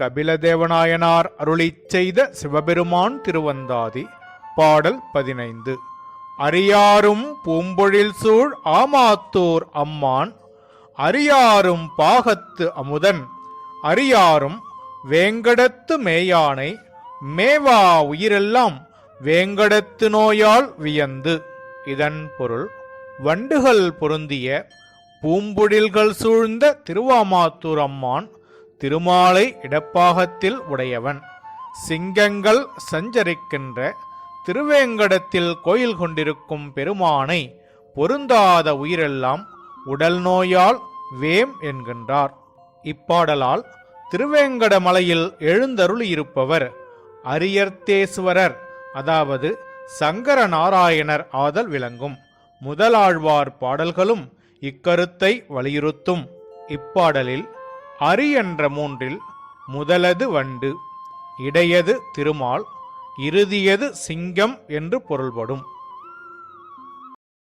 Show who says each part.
Speaker 1: கபிலதேவநாயனார் அருளி செய்த சிவபெருமான் திருவந்தாதி. பாடல் பதினைந்து. அரியாரும் பூம்பொழில் சூழ் ஆமாத்தூர் அம்மான் அரியாரும் பாகத்து அமுதன் அரியாரும் வேங்கடத்து மேயானை மேவா உயிரெல்லாம் வேங்கடத்து நோயால் வியந்து இதன் பொருள் வண்டுகள் பொருந்திய பூம்பொழில்கள் சூழ்ந்த திருவாமாத்தூர் அம்மான் திருமாலை இடப்பாகத்தில் உடையவன். சிங்கங்கள் சஞ்சரிக்கின்ற திருவேங்கடத்தில் கோயில் கொண்டிருக்கும் பெருமானை பொருந்தாத உயிரெல்லாம் உடல் நோயால் வேம் என்கின்றார். இப்பாடலால் திருவேங்கட மலையில் எழுந்தருளியிருப்பவர் அரியர்த்தேஸ்வரர் அதாவது சங்கர நாராயணர் ஆதல் விளங்கும். முதலாழ்வார் பாடல்களும் இக்கருத்தை வலியுறுத்தும். இப்பாடலில் அரி என்ற மூன்றில் முதலது வண்டு இடையது திருமால் இறுதியது சிங்கம் என்று பொருள்படும்.